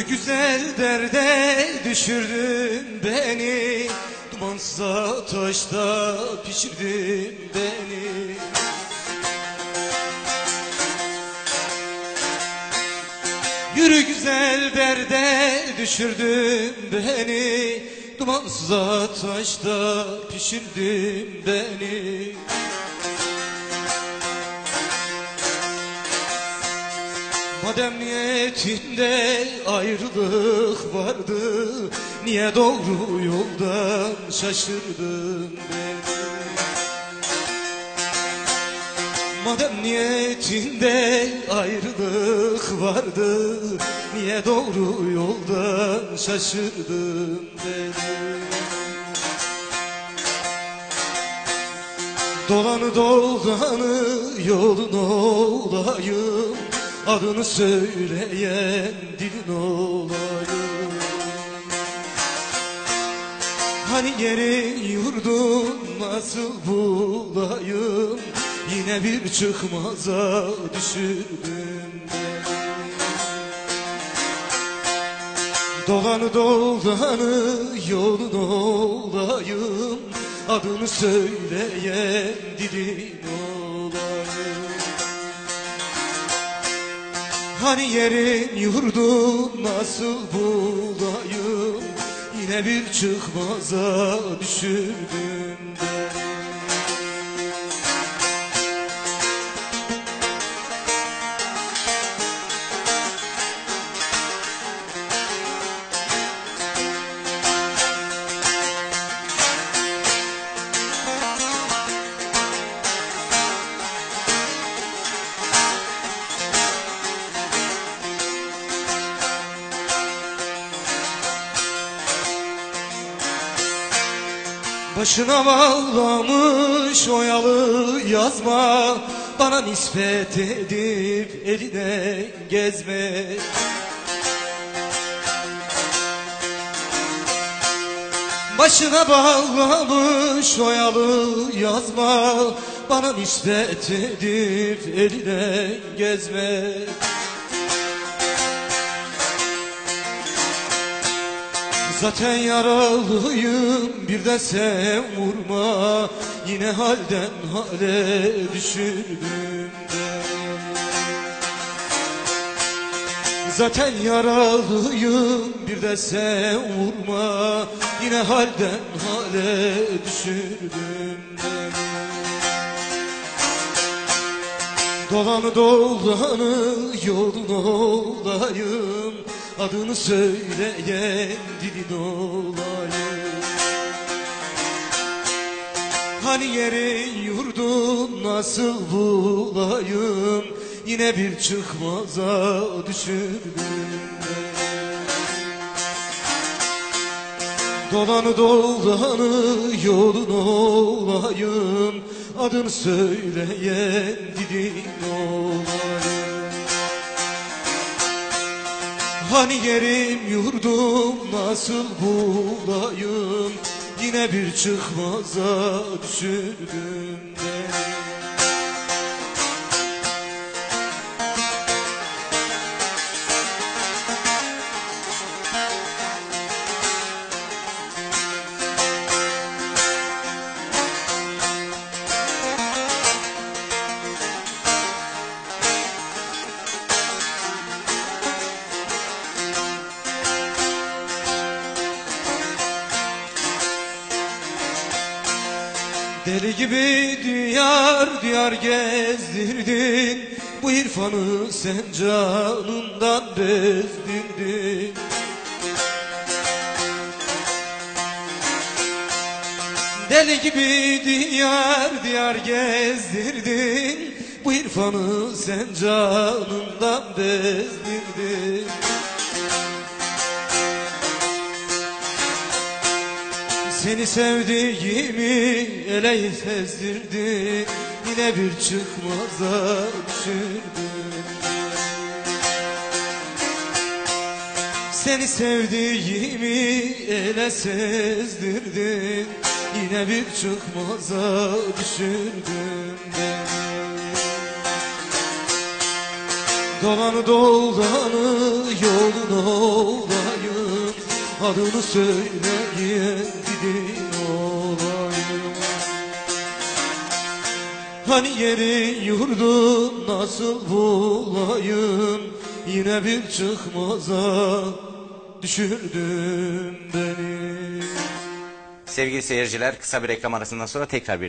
güzel derde düşürdün beni. Dumansız ateşte pişirdin beni. Yürü güzel derde düşürdün beni. Dumansız ateşte pişirdin beni Madem niyetinde ayrılık vardı Niye doğru yoldan şaşırdın beni? Madem niyetinde ayrılık vardı Niye doğru yoldan şaşırdın beni? Dolanı dolanı yolun olayım Adını söyleyen dilin olayım Hani yeri yurdun nasıl bulayım? Yine bir çıkmaza düşürdün Dolanı dolanı yolun olayım. Adını söyleyen dilin Hani yerin yurdun nasıl bulayım? Yine bir çıkmaza düşürdün Başına bağlamış oyalı yazma Bana nispet edip eline gezme. Başına bağlamış oyalı yazma Bana nispet edip eline gezme Zaten yaralıyım bir de sen vurma. Yine halden hale düşürdün Zaten yaralıyım bir de sen vurma. Yine halden hale düşürdün Dolanı dolanı yolun olayım Adını söyleyen dilin olayım Hani yerin yurdun nasıl bulayım? Yine bir çıkmaza düşürdün beni Dolanı dolanı yolun olayım. Adını söyleyen dilin olayım Hani yerim yurdum nasıl bulayım Yine bir çıkmaza düşürdün beni Deli gibi diyar diyar gezdirdin. Bu irfanı sen canından bezdirdin Deli gibi diyar diyar gezdirdin. Bu irfanı sen canından bezdirdin Seni sevdiğimi ele sezdirdin Yine bir çıkmaza düşürdün Seni sevdiğimi ele sezdirdin Yine bir çıkmaza düşürdün Dolanı dolanı yolun olayım Adını söyleyen Hani yeri yurdun nasıl bulayım Yine bir çıkmaza düşürdün beni Sevgili seyirciler kısa bir reklam arasından sonra tekrar birlikte.